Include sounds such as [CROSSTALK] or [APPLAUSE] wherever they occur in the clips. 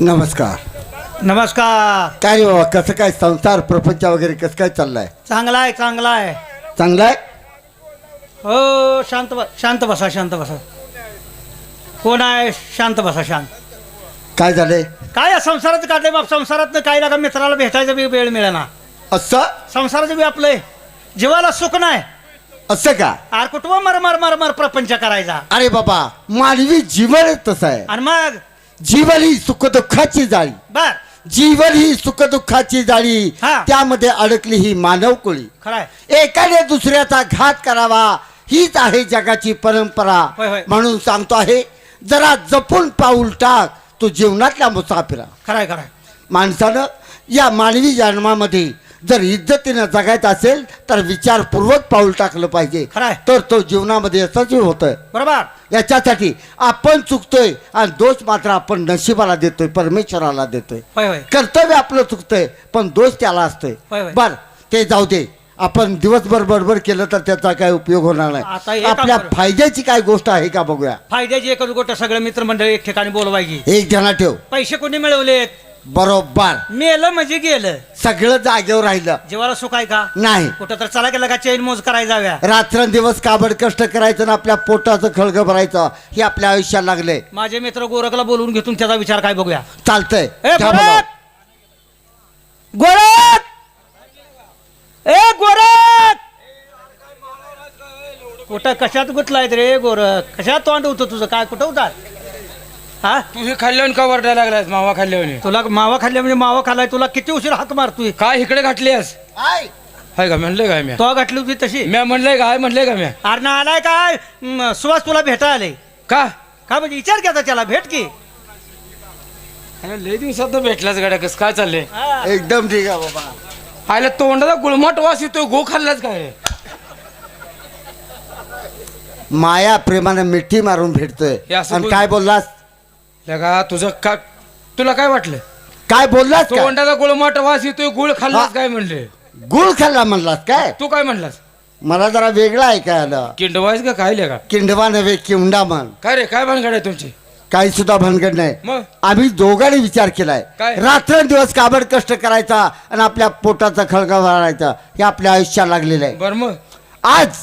नमस्कार। नमस्कार। काय रे बाबा कसं काय संसार प्रपंच वगैरे कसं काय चाललाय? चांगला आहे चांगला आहे. चांगला आहे? हो शांत ब शांत बसा शांत बसा. कोण आहे? शांत बसा शांत. काय झालंय? काय या संसाराचं काढले बाप? संसारात काय लागा मित्राला भेटायचा बी वेळ मिळेना. असं? संसाराचं बी आपलं आहे. जीवाला सुख नाही. असं का? आर कुटुंब मर मर मर मर प्रपंच करायचा? अरे बाबा मानवी जीवन तसं आहे. आणि मग? जीवन ही सुखदुःखाची जाळी. बर. जीवन ही सुखदुःखाची जाळी. हा. त्यामध्ये अडकली ही मानव कुळी. खरंय. एकाने दुसऱ्याचा घात करावा हीच आहे जगाची परंपरा. होय. म्हणून सांगतो आहे जरा जपून पाऊल टाक तू जीवनातल्या मुसाफिरा. खरंय खरंय. माणसानं या मानवी जन्मामध्ये जर इज्जतीनं जगायचं असेल तर विचारपूर्वक पाऊल टाकलं पाहिजे. खरंय. तर तो जीवनामध्ये यशस्वी होतोय. बरोबर. याच्यासाठी आपण चुकतोय आणि दोष मात्र आपण नशिबाला देतोय परमेश्वराला देतोय. होय होय. कर्तव्य आपलं चुकतंय पण दोष त्याला असतोय. होय. बर ते जाऊ दे. आपण दिवसभर बडबड केलं तर त्याचा काय उपयोग होणार आता नाही हे काम आपल्या करू. फायद्याची काय गोष्ट आहे का बघूया? फायद्याची एकच गोष्ट सगळं मित्रमंडळी एक ठिकाणी बोलवायची. एक ध्यानात ठेव. पैसे कोणी मिळवलेत? बरोबर. मेलं म्हणजे गेलं. सगळं जागेवर राहिलं. जीवाला सुख आहे का? नाही. कुठं तर चला गेलं का? चैन मोज करायला जाव्या रात्रंदिवस काबड कष्ट करायचं ना आपल्या पोटाचं खळग भरायचं हे आपल्या आयुष्यात लागले. माझे मित्र गोरखला बोलवून घेतून त्याचा विचार काय बघूया. चालतंय. ए घ्या बोलावं. गोरख गोरख! ए गोरख! कुठं कशात गुतलाय रे गोरख? कशात तोंड होतं तुझं? काय कुठं होता हा? तू हे खाल्ल्यावर का वरडायला लागलास मावा खाल्ल्यावर? तुला मावा खाल्ल्या म्हणजे मावा खाल्लाय तुला किती उशीर हात मारतोय? काय इकडे घातलीस आय. हाय का म्हणलंय काय म्या? तो घातली होती तशी? म्या म्हणलंय काय म्हणलंय का म्या? अरे ना आलाय काय म, सुहास तुला भेटा आले का? का म्हणजे विचार केला त्याला भेट की? अरे लय दिवसात भेटलाच गाड्या कस काय चाललंय? हा. एकदम ठीक आहे बाबा. आयला तोंडाचा गुळमट वास येतोय गो खाल्लाच काय? माया प्रेमानं मिठी मारून भेटतोय. हे असं आणि बोल- काय बोललास? लगा तुझं का तुला काय वाटलं? काय बोललास काय? तोंडाचा गुळमट वास येतोय गुळ हा. खाल्लाच काय म्हणले? गुळ खाल्ला म्हणलास काय? तू काय म्हणलास? मला जरा वेगळा ऐकायला. किंडवायच का काय का किंडवा नव्हे किंडा म्हण. काय रे काय भानगड आहे तुमची? काही सुद्धा भानगड नाही. मग? आम्ही दोघांनी विचार केलाय. काय? रात्रंदिवस काबड कष्ट करायचा आणि आपल्या पोटाचा खळगा भरायचा हे आपल्या आयुष्यात लागलेलं आहे. बर मग? आज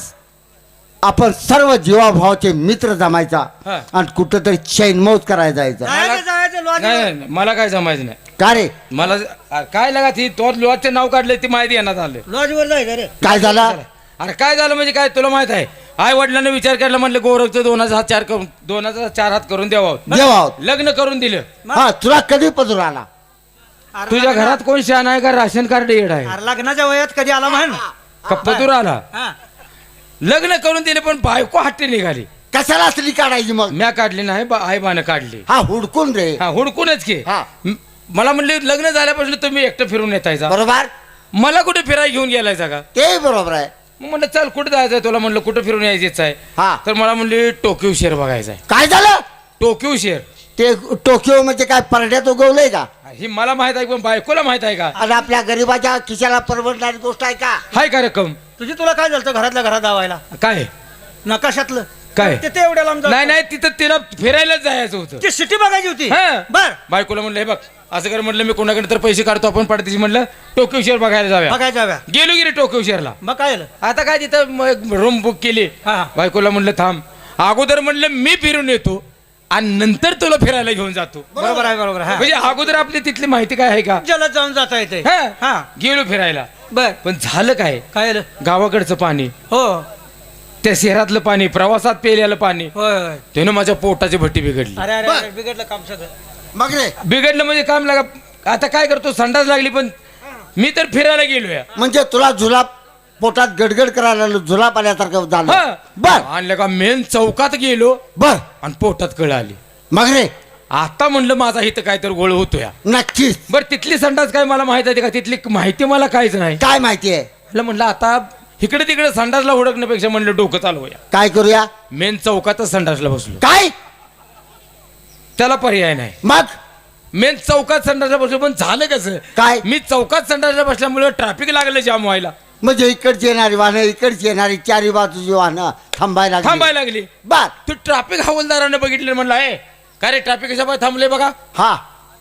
आपण सर्व जीवाभावाचे मित्र जमायचा हा. आणि कुठंतरी चैनमौज करायला जायचा. जायचं, जायचं, लॉज- नाही नाही, नाही, मला काय जमायचं नाही. का रे? मला अरे काय लागा ती तो लॉजचे नाव काढले ती माहिती येण्यात आलं लॉजवर जायचं रे. काय झाला? अरे काय झालं म्हणजे काय तुला माहीत आहे? आई वडिलांना विचार केला म्हणलं गोरखचं दोन हजार चार करून दोन हजार चार हात करून द्यावं देव आहोत लग्न करून दिलं. हा तुला कधी पदर आला? अरे तुझ्या लग्न- घरात कोण शान आहे का? राशन कार्ड येड आहे. अरे लग्नाच्या वयात कधी आला म्हण? कप्पतूर आला? हा. लग्न करून दिले पण बायको हट्टी निघाली. कशाला असली काढायची मग? म्या काढली नाही बा- आई बानं काढली. हा हुडकून रे. हा हुडकूनच की. हा. म- मला म्हणले लग्न झाल्यापासून तुम्ही एकटं फिरून येतायचा बरोबर? मला कुठे फिराय घेऊन गेलायचा का? ते बरोबर आहे. मग म्हणलं चल कुठे जायचंय तुला? म्हणलं कुठं फिरून यायचं आहे. हा. तर मला म्हणली टोकियो शेअर बघायचा आहे. काय झालं? टोकियो शेअर ते टोकियो म्हणजे काय परड्यात उगवलंय का? ही मला माहीत आहे पण बायकोला माहीत आहे का? आणि आपल्या गरीबाच्या खिशाला परवडणारी गोष्ट आहे का? हाय का रक्कम? तुझी तुला काय झालं घरातल्या घरात दावायला काय? नकाशातलं? काय? तिथे एवढ्या लांब नाही नाही तिथं तिला फिरायलाच जायचं होतं. ती सिटी बघायची होती. हा. बर. बायकोला म्हणलं हे बघ असं कर म्हटलं मी कोणाकडे तर पैसे काढतो आपण पडतीची म्हणलं टोकियो शेअर बघायला जाऊया. बघायच्या हव्या गेलो गिरी टोकियो शेअरला मग काय झालं? आता काय तिथं रूम बुक केली. हा. बायकोला म्हणलं थांब. अगोदर म्हणलं मी फिरून येतो आणि नंतर तुला फिरायला घेऊन जातो. बरोबर आहे बरोबर. म्हणजे अगोदर आपली तिथली माहिती काय आहे का? जलद जाऊन जाता येते. गेलो फिरायला. बर. पण झालं काय? काय झालं? गावाकडचं पाणी. हो. त्या शहरातलं पाणी प्रवासात पेलेलं पाणी. होय होय. त्यानं माझ्या पोटाची भट्टी बिघडली. अरे अरे बर. अरे, बिघडलं काम सगळं. मग रे. बिघडलं म्हणजे काम लागा. आता काय करतो संडास लागली पण मी तर फिरायला गेलोय. म्हणजे तुला जुलाब पोटात गडगड करायला लागलं, जुलाब आल्यासारखं झालं. बर. आणलं का मेन चौकात गेलो बर. आणि पोटात कळ आली मग रे आता म्हणलं माझा इथं काय तर गोळ होतोय. नक्कीच. बर तिथली संडास काय मला माहीत आहे का? तिथली माहिती मला काहीच नाही. काय माहिती आहे? म्हणलं म्हणलं आता इकडे तिकडे संडासला हुडकण्यापेक्षा म्हणलं डोकं चालवूया काय करूया? मेन चौकातच संडासला बसलो. काय? त्याला पर्याय नाही. मग? मेन चौकात संडासला बसलो पण झालं कसं? काय? मी चौकात संडासला बसल्यामुळे ट्रॅफिक लागलं जाम व्हायला. म्हणजे इकडची येणारी वाहनं इकडची येणारी चारी बाजूची वाहनं थांबायला लागली. थांबायला लागली. बर. तू ट्रॅफिक हवालदारानं बघितलं म्हणलं आहे काय रे ट्रॅफिक कशा पाय थांबले बघा? हा.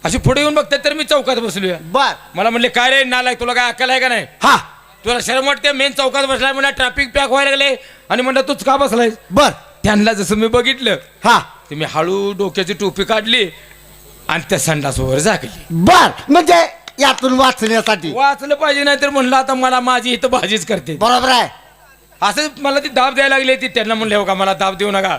अशी पुढे येऊन बघतात तर मी चौकात बसलोय. बर. मला म्हणले काय रे नालायक तुला काय अक्कल आहे का नाही? हा. तुला शरम वाटते? मेन चौकात बसलाय म्हणलं ट्रॅफिक पॅक व्हायला लागले. आणि म्हणलं तूच का बसलाय बर. त्यांना जसं मी बघितलं हा. ते मी हळू डोक्याची टोपी काढली आणि त्या संडासवर झाकली बर. म्हणजे यातून वाचण्यासाठी. वाचलं पाहिजे नाही तर म्हणलं आता मला माझी इथं भाजीच करते. बरोबर आहे. असं मला ती दाब द्यायला लागली ती त्यांना म्हणले हो का मला दाब देऊ नका.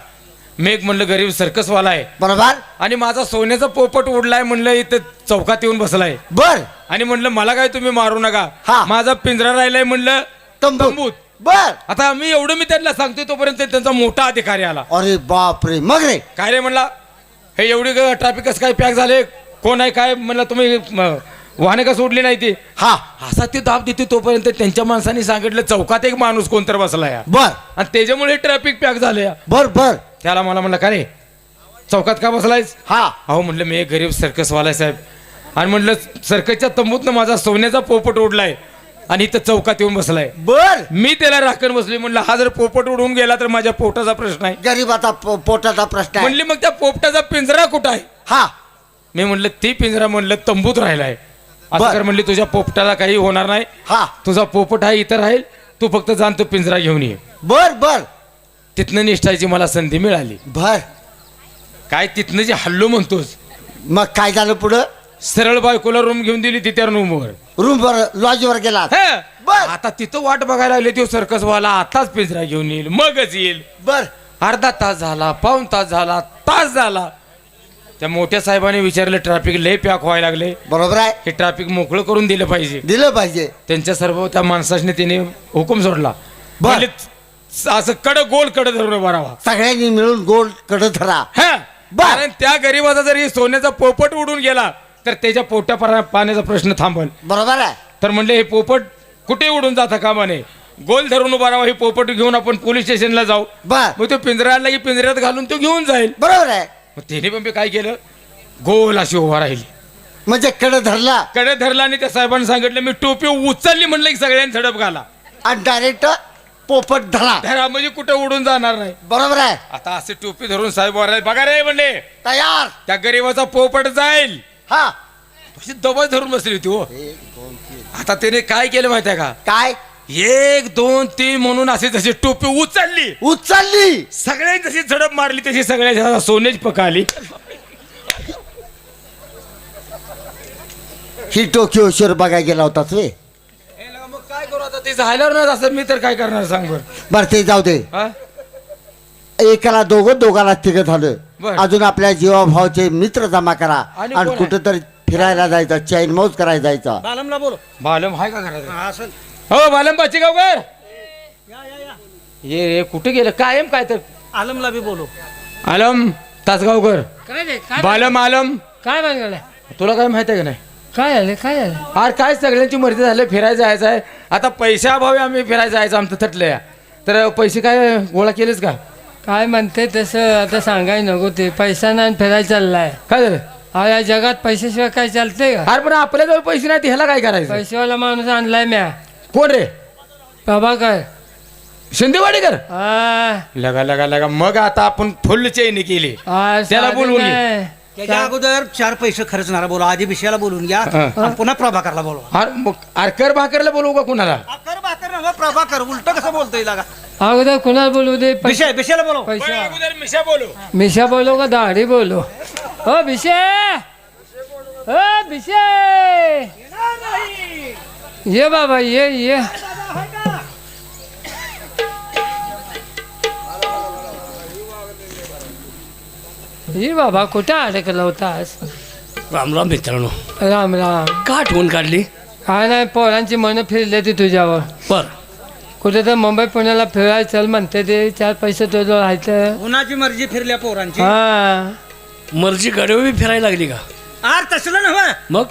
मी एक म्हणलं गरीब सर्कसवाला आहे. बरोबर. आणि माझा सोन्याचा पोपट उडलाय म्हणलं इथं चौकात येऊन बसलाय. बर. आणि म्हणलं मला काय तुम्ही मारू नका. हा. माझा पिंजरा राहिलाय म्हणलं तंबूत. तंबूत. बर. आता मी एवढं मी त्यांना सांगतोय तोपर्यंत त्यांचा मोठा अधिकारी आला. अरे बाप रे मग रे. काय रे म्हणला हे एवढी ट्रॅफिक कसं काय पॅक झाले? कोण आहे काय? म्हणलं तुम्ही म, वाहने का सोडली नाही ती? हा. असा ते दाब देते तोपर्यंत त्यांच्या माणसाने सांगितलं चौकात एक माणूस कोणतर बसला या. बर. आणि त्याच्यामुळे ट्रॅफिक पॅक झालं या. बर बर. त्याला मला म्हणलं का रे? चौकात का बसलायस? हा. अहो म्हणलं मी एक गरीब सर्कसवाला आहे साहेब. आणि म्हणलं सर्कसच्या तंबूतनं माझा सोन्याचा पोपट उडलाय आणि इथं चौकात येऊन बसलाय. बर. मी त्याला राखण बसली म्हणलं हा जर पोपट उडून गेला तर माझ्या पोटाचा प्रश्न आहे. गरीबाचा पो- पोटाचा प्रश्न आहे. म्हणली मग त्या पोपटाचा पिंजरा कुठं आहे? हा. मी म्हणलं ती पिंजरा म्हणलं तंबूत राहिलाय. असं बर. कर म्हणली तुझ्या पोपटाला काही होणार नाही. हा. तुझा पोपट आहे इथं राहील. तू फक्त जाण तो पिंजरा घेऊन ये. बर बर. तिथनं निष्ठायची मला संधी मिळाली. बर. काय तिथनं जे हल्लो म्हणतोस. मग काय झालं पुढं? सरळ बायकोला रूम घेऊन दिली ती त्या रूमवर. रूम वर लॉजवर गेला. हं. बर. आता तिथं वाट बघायला लागले तो सर्कसवाला आताच पिंजरा घेऊन येईल मगच येईल. बर. अर्धा तास झाला पाऊन तास झाला तास झाला. त्या मोठ्या साहेबांनी विचारलं ट्रॅफिक लय पॅक व्हायला लागले. बरोबर आहे. हे ट्रॅफिक मोकळं करून दिलं पाहिजे. दिलं पाहिजे. त्यांच्या सर्व त्या माणसाने त्याने हुकूम सोडला. बर. म्हणले, असं कड गोल कड धरून भरावा सगळ्यांनी मिळून गोलकडे धरा. हा. बर. कारण त्या गरीबाचा जरी सोन्याचा पोपट उडून गेला तर त्याच्या पोट्या परा- पाण्याचा प्रश्न थांबल. बरोबर आहे. तर म्हणले हे पोपट कुठे उडून जाता कामा नये गोल धरून उभा राहावा हे पोपट घेऊन आपण पोलीस स्टेशनला जाऊ. बर. मग तो पिंजऱ्याला की पिंजऱ्यात घालून तो घेऊन जाईल. बरोबर आहे. मग त्याने पण काय केलं? गोल अशी उभा राहिली. म्हणजे कडे धरला? कडे धरला आणि त्या साहेबांनी सांगितलं मी टोपी उचलली म्हणलं की सगळ्यांनी झडप घाला. आणि डायरेक्ट पोपट धरा. धरा म्हणजे कुठे उडून जाणार नाही. बरोबर आहे. आता असे टोपी धरून साहेब वर बघा रे म्हणले तयार. त्या गरीबाचा पोपट जाईल. हा. अशी दबच धरून बसली होती हो. आता त्याने काय केलं माहिती आहे का? काय? एक दोन तीन म्हणून असे जशी टोपी उचलली. उचलली. सगळ्यांनी जशी झडप मारली तशी सगळ्या सोनेच पकाली. ही टोकियो शोर बघायला गेला होताच वे. मग काय करू आता? ते झाल्यावर ना असं मी तर काय करणार सांग बर. बर ते जाऊ दे. एकाला दोघं दोघाला तिघ झालं. बर. अजून आपल्या जीवाभावाचे मित्र जमा करा. आणि आणि कोण आहे? कुठेतरी फिरायला जायचं चैन मौज करायला जायचं. बालमला बोलो बालम हाय का घरात? हा असेल. हो बालम बाचीगावकर या या या. ये रे कुठे गेलं? कायम काय तर. आलमला बी बोलो आलम तासगावकर काय रे काय बालम आलम. काय बनवलं तुला काय माहीत आहे का नाही? काय झालं काय झालं? अरे काय सगळ्यांची मर्जी झाली फिरायला जायचं आहे. आता पैशाअभावी आम्ही फिरायला जायचं आमचं थटलंय. तर पैसे काय गोळा केलेस का? काय म्हणते तसं आता सांगायला नको ते. पैसा नाही आणि फिरायला चाललाय. काय झालं? हा या जगात पैशाशिवाय काय चालतंय का? अरे पण आपल्याजवळ पैसे नाही ह्याला काय करायचं? पैसेवाला माणूस आणलाय म्या. कोण रे? प्रभाकर शिंदेवाडीकर? हा लगा लगा लगा. मग आता आपण फुल चैनी केली. त्याला साधी बोलवून घे. नाही. त्याच्या अगोदर चार पैसे खर्चणारा बोला आधी विषयाला बोलून घ्या. हा. आणि पुन्हा प्रभाकरला बोलवा. अरे मग अरकर भाकरला बोलवू का कुणाला? कर भाकर नव्हे, प्रभाकर उलट कसं बोलतोय लागा? अगोदर कुणाला बोलू दे? पै- विषय विषयाला बोलव. पैसा अगोदर मिशा बोलू मिशा बोलो का दाढी बोलो हो भिशे हो भिशे ये बाबा ये ये। ये बाबा कुठं अडकला होतास राम राम मित्रांनो. राम राम. का आठवण काढली? काय नाही पोरांची मन फिरले ती तुझ्यावर. बर. कुठे तर मुंबई पुण्याला फिरायला चल म्हणते ते चार पैसे तुझं राहायचं. उन्हाची मर्जी फिरल्या पोरांची? हा. मर्जी गडवी फिरायला लागली का? आर तसलं नव्हे. मग?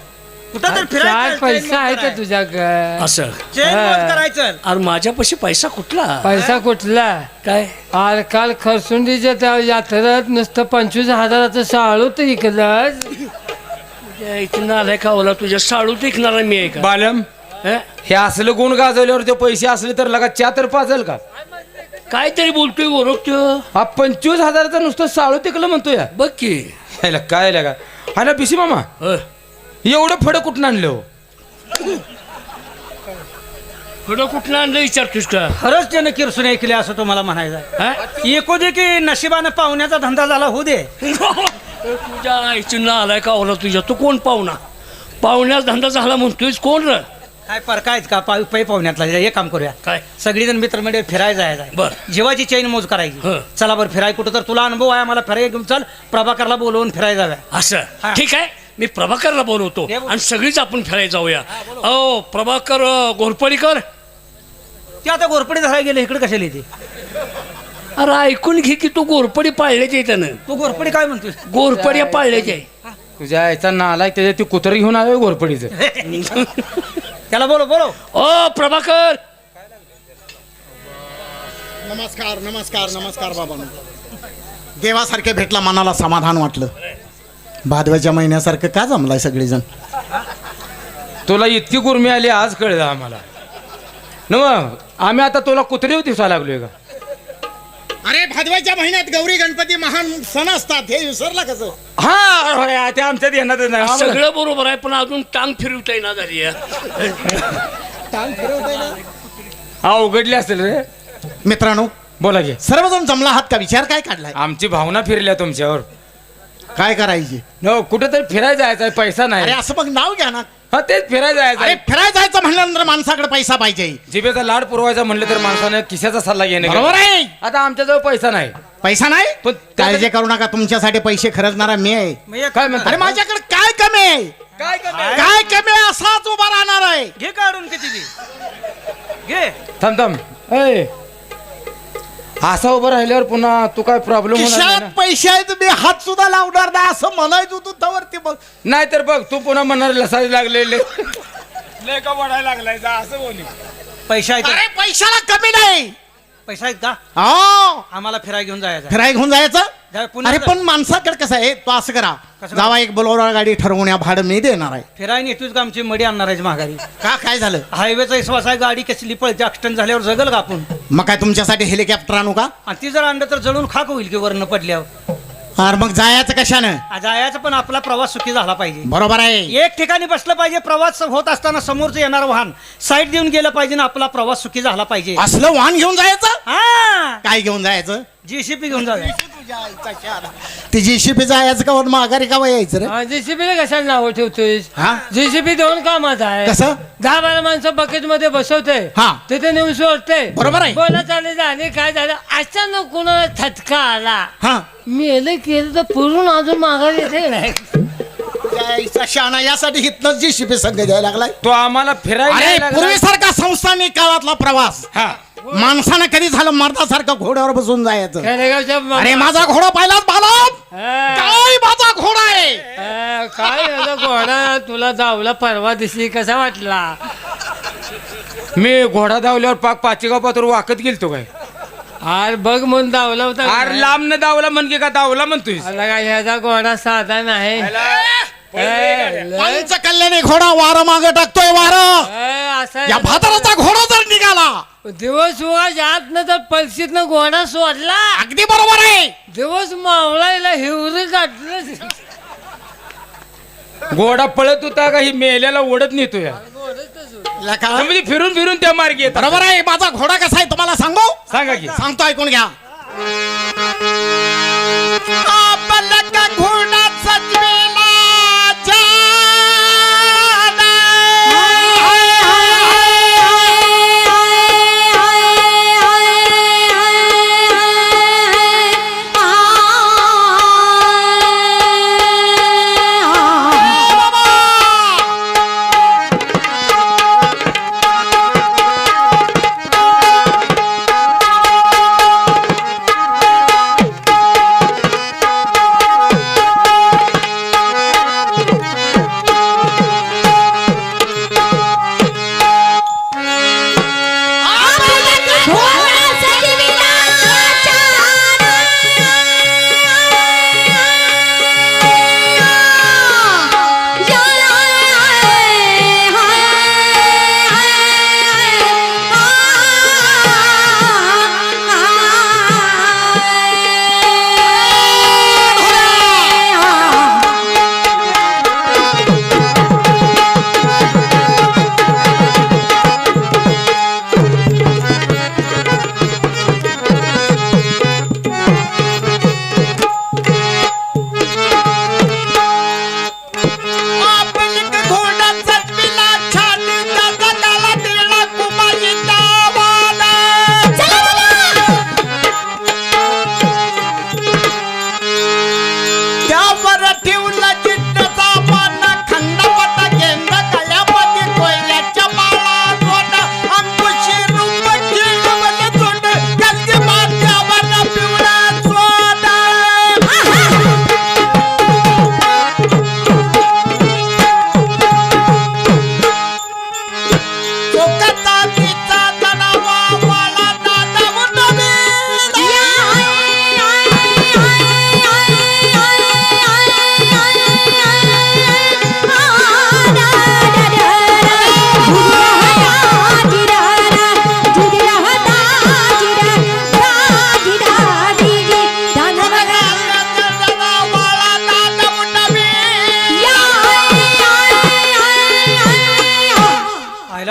कुठं तर फिरायचं पैसा आहे का तुझ्याकडे? असं. चेन हा. करायचं. अरे माझ्यापाशी पैसा कुठला? पैसा कुठला? काय? अरे काल खरसुंडीच्या त्या यात्रेत नुसतं पंचवीस हजाराचं साळू तर इकलं इथं आलाय का ओला? तुझ्या साळू टिकणारा मी आहे का? बालम हे? हे असलं गुण गाजवल्यावर ते पैसे असले तर लगा च्या तर पाजल का? काहीतरी बोलतोय ओरखतो हा पंचवीस हजाराचं नुसतं साळू तिकलं म्हणतोय. बघ की. ह्याला काय लागा हा ना बिशी मामा. होय. एवढं फडं कुठून आणलं हो? कुठलं आणलं विचारतोस का खरंच त्यानं किरसून ऐकले असं तुम्हाला म्हणायचं आहे. हा? एकू दे की नशिबानं पाहुण्याचा धंदा झाला होऊ दे. तुझ्या आईची ना आलाय का ओला तुझ्या? तू कोण पाहुणा? पाहुण्याचा धंदा झाला म्हणतोयस कोण र? काय परकायच का? पा पै पाहुण्यातला. हे काम करूया. काय? सगळीजण मित्रमंडळ फिरायला जायचं बर. जीवाची चैन मोज करायची. हं. चला बरं फिराय कुठं तर. तुला अनुभव आहे मला फिरायला घेऊन चल. प्रभाकरला बोलवून फिरायला जाव्या असं. हा. ठीक आहे? मी प्रभाकरला बोलवतो. हे बोल. आणि सगळीच आपण फिरायला जाऊया. अहो प्रभाकर घोरपडीकर? ते आता गोरपडी धरायला गेले इकडे कशाला येते? अरे ऐकून घे की तू घोरपडी पाळल्याची आहे त्यानं. तू गोरपडी काय म्हणतोय घोरपड्या पाळल्याची आहे. तुझ्या आईचा नाला त्याच्या ती कुत्र घेऊन आलो घोरपडीचं. [LAUGHS] त्याला बोलो बोलो ओ प्रभाकर! नमस्कार नमस्कार नमस्कार बाबा देवासारखे भेटला मनाला समाधान वाटलं. भादव्याच्या महिन्यासारखं का जमलाय सगळेजण? तुला इतकी गुरमी आली आज कळलं आम्हाला. न मग आम्ही आता तुला कुत्रे दिसा लागलोय का? अरे भादव्याच्या महिन्यात गौरी गणपती महान सण असतात हे विसरला कसं? हा होय, ते नाही आम्हाला- सगळं बरोबर आहे पण अजून टांग फिरवता येईना झाली आहे. हा उघडली असेल रे. मित्रांनो बोला घे सर्वजण जमला आहात का? विचार काय काढलाय? आमची भावना फिरल्या तुमच्यावर. काय करायची? न कुठेतरी फिरायला जायचं पैसा अरे नाही असं मग नाव घ्या ना. हा तेच फिरायला जायचं अरे. फिरायला जायचं म्हणल्यानंतर माणसाकडे पैसा पाहिजे. जिभेचा लाड पुरवायचा म्हणलं तर माणसाने किशाचा सल्ला घेणे बरोबर आहे. आता आमच्याजवळ पैसा नाही. पैसा नाही? पण काळजी करू नका तुमच्यासाठी पैसे खर्चणारा मी आहे. मग काय म्हणता? अरे माझ्याकडे काय कमी आहे? काय काय कमी आहे असाच उभा राहणार आहे. घे काढून किती बी. घे. थांब थांब. ए असा उभं राहिल्यावर पुन्हा तू काय प्रॉब्लेम खिशात? पैसे आहेत मी हात सुद्धा लावणार नाही असं म्हणायचं तू तवरती बघ. नाही तर बघ तू पुन्हा म्हणणार लसायला लागलेले. का वाढायला लागलाय जा असं बोली पैसा आहेत. अरे पैशाला कमी नाही. पैसा आहेत का? हो. आम्हाला फिरायला घेऊन जायचं फिराय घेऊन जायचं? जा, पुन्हा अरे जा. पण माणसाकडे कसं आहे? तो असं करा. कसं जावा एक बोलवरा गाडी ठरवून या भाडं मी देणार आहे. फिरायला येतोच का आमची मडी आणणार आहे माघारी. का? काय झालं? हायवेचा विश्वास आहे गाडी कसली पळते ऍक्सिडेंट झाल्यावर जगल का आपण? मग काय तुमच्यासाठी हेलिकॉप्टर आणू का? आणि ती जर आणलं तर जळून खाक होईल की वरनं पडल्यावर? अरे मग जायचं कशानं? जायचं पण आपला प्रवास सुखी झाला पाहिजे. बरोबर आहे. एक ठिकाणी बसलं पाहिजे प्रवास होत असताना समोरचं येणार वाहन. साईड देऊन गेलं पाहिजे ना आपला प्रवास सुखी झाला पाहिजे. असलं वाहन घेऊन जायचं? हा. काय घेऊन जायचं? जीसीपी घेऊन जाऊया. ती जीसीपी जायचं का वर माघारी का यायचं रे? जेसीबीला कशाला नाव ठेवतोयस? हा? जेसीबी दोन कामात आहे. कसं? दहा बारा माणसं बकेटमध्ये बसवते हा. तिथे नेऊन सोडते बरोबर आहे. बोला चालेल आणि काय झालं? अचानक कोणाला थटका आला? हा. मेलं केलं तर पुरून अजून माघार येते नाही? यायचा शाणा यासाठी हितनच जीसीपी संघ द्यायला लागलाय. तो आम्हाला फिरायला अरे न्यायला लागला. पूर्वीसारखा संस्थानिक काळातला प्रवास. हा. माणसानं कधी झालं मर्दासारखं घोड्यावर बसून जायचं? अरे माझा घोडा पाहिलाच बालम हा. काय माझा घोडा आहे? हा, काय झालं घोडा? तुला धावला परवा दिसली कसा वाटला? मी घोडा धावल्यावर पाक पाचेगाव पात्र वाकत गेलतो काय? आर बघ म्हणून धावला होता आर लांब न दावला म्हण की का दावला म्हणतोय ह्याचा घोडा साधा नाही. पंच कल्याणी घोडा वारं मागे टाकतोय वारं. ए, असा या भादराचा घोडा जर निघाला. दिवस वाज आत न तर पलशीत घोडा सोडला. अगदी बरोबर आहे. दिवस मावळायला हिवरी काढलं घोडा पळत होता का ही मेल्याला ओढत नेतोय लका. म्हणजे फिरून फिरून त्या मार्गी येतात. बरोबर आहे. माझा घोडा कसा आहे तुम्हाला सांगू? सांगा की. सांगतो ऐकून घ्या. आपला का घोडा सजवेला?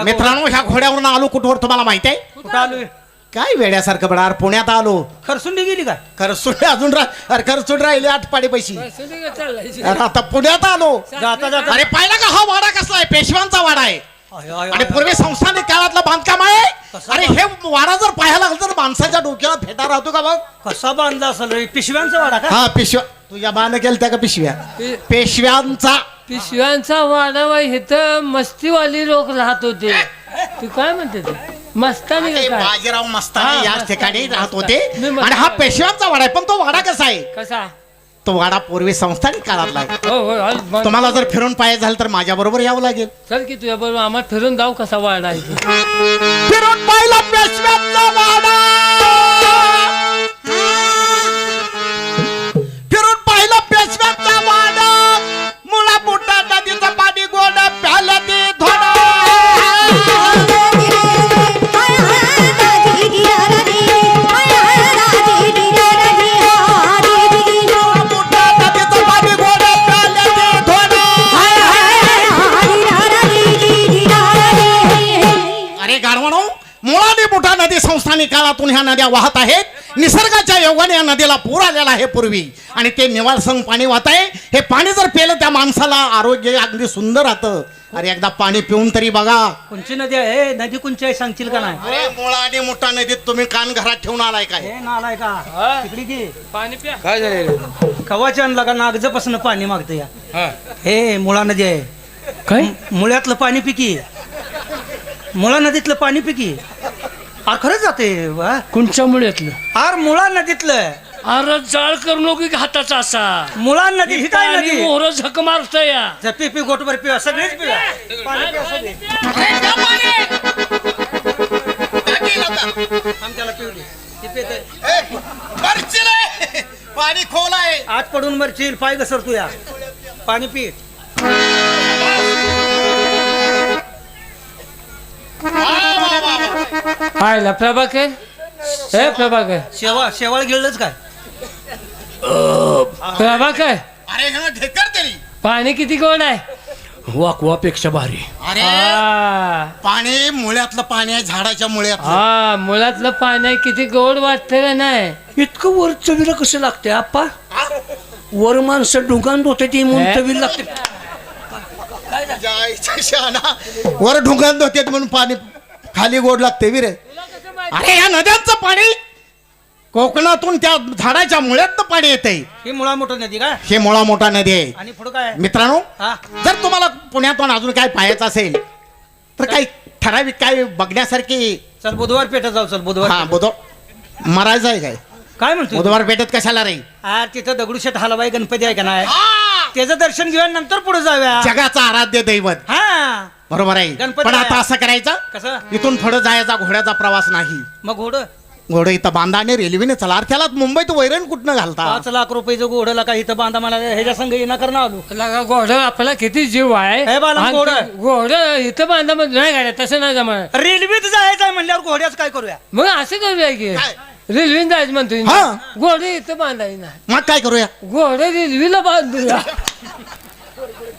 मित्रांनो ह्या घोड्यावरून आलो कुठवर तुम्हाला माहिती आहे? कुठं आलोय? काय वेड्यासारखं बडा अरे पुण्यात आलो. खरसून गेली काय खरसूड अजून रा अरे खरसूड राहिले का चाललंय? अरे आता पुण्यात आलो. जाता जाता. अरे पाहिला का? हा वाडा कसला आहे? पेशव्यांचा वाडा आहे. आय, आय, आणि आय. पूर्वी संस्थानिक काळातलं बांधकाम आहे. कसं अरे हे वाडा जर पाहायला लागलं तर माणसाच्या डोक्याला फेटा राहतो का बघ? कसा बांधला असेल? रे पिशव्यांचा वाडा का? हा पिशव्या. तुझ्या बाण केलं त्या का पिशव्या? पेशव्यांचा पिशव्यांचा वाडावा इथं मस्तीवाली लोक राहत होते. तू काय म्हणते ते? मस्तानी का काय? बाजीराव मस्तानी हा, याच मस्तानी. ठिकाणी राहत होते. मी मस्तानी. आणि हा पेशव्यांचा वाडा आहे पण तो वाडा कसा आहे? कसा? तो वाडा पूर्वी संस्थानिक काळातला आहे. हो हो मग- तुम्हाला जर फिरून पाहायचं झालं तर माझ्या बरोबर यावं लागेल. चल की तुझ्या बरोबर आम्हाला फिरून जाऊ कसा वाडा आहे. ते. फिरून पाहिला पेशव्यांचा वाडा! मुळाने मोठा नदी संस्थानिक काळातून ह्या नद्या वाहत आहेत. निसर्गाच्या योगाने या नदीला पूर आलेला आहे पूर्वी. आणि ते निवाळसंग पाणी वाहत आहे. हे पाणी जर पेलं त्या माणसाला आरोग्य अगदी सुंदर राहतं. अरे एकदा पाणी पिऊन तरी बघा. कोणची नदी आहे? नदी कोणची आहे? सांगशील का नाही? अरे मुळाने मोठा नदीत तुम्ही कान घरात ठेवून आलाय काय? हे नालाय का? हा? तिकडे की पाणी प्या. काय झालं कवाची आणला का? नागजपासून पाणी मागतं या. हा. हे मुळा नदी आहे. काय? मुळ्यातलं पाणी पिकी मुळा नदीतलं पाणी पिकी अरे खरंच जाते वा. कोणच्या मुळ्यातलं अरे मुळा नदीतलं अरे जाळ करू नको की हाताचा असा. मुळा नदी ही काय पाणी नदी मोहर झक मारत या. पी पी गोटभर पिवा सगळीच पिवा. पाणी पिवा सगळी. आमच्याला पिवली. ती पिते. पाणी खोल आहे. आज पडून मरशील पाय घसरतो या. पाणी पी. आयला प्रभाकर? हे प्रभाकर. शेवाळ शेवाळ गिळलंच काय? प्रभाकर? अरे ढेकर दिली पाणी किती गोड आहे? वाकवापेक्षा भारी. अरे हा. पाणी मुळ्यातलं पाणी आहे झाडाच्या मुळ्यात हा मुलातलं पाणी किती गोड वाटतं का नाही? इतकं वर चवीला कसं लागते आप्पा? वर माणसं डुंगान होते ती म्हणून? चवीला लागते जायचं शहाणा. वर ढुंगान होते म्हणून पाणी खाली गोड लागते विरे. अरे या नद्यांचं पाणी कोकणातून त्या झाडाच्या मुळ्यात पाणी येते ही मुळा मोठं नदी का? हे मुळा मोठा नदी आहे. आणि पुढं काय? मित्रांनो हा. जर तुम्हाला पुण्यातून अजून काय पाहायचं असेल तर काही ठराविक काय बघण्यासारखी चल बुधवार पेठत जाऊ चल बुधवार हा बुधवार मरायचं आहे काय? काय म्हणतो बुधवार पेठेत कशाला रे? तिथं दगडूशेठ हलवाई गणपती आहे का नाही? त्याचं दर्शन घेऊया नंतर पुढे जाऊया. जगाचा आराध्य दैवत. हा. बरोबर आहे. गणपती पण आता. असं करायचं कसं? इथून पुढे जायचा घोड्याचा प्रवास नाही. मग घोडं? घोडं इथं बांधा आणि रेल्वेने चला. अरे त्याला मुंबईत वैरण कुठनं घालता? पाच लाख रुपयाचं घोडं का इथं बांधा मला ह्याच्या संघ येणार करणं आलो. लगा घोड आपला किती जीव आहे. हे बाळा, आणि घोडं. घोडं इथं बांधा मग नाही गाड्या तसं नाही जमणार रेल्वेत जायचं आहे म्हणल्यावर घोड्याचं काय करूया? मग असं करूया की काय? रेल्वेने जायचं म्हणतोय. हा. घोडे इथं बांधायचं नाही. मग काय करूया? घोडे रेल्वेला बांधूया. [LAUGHS]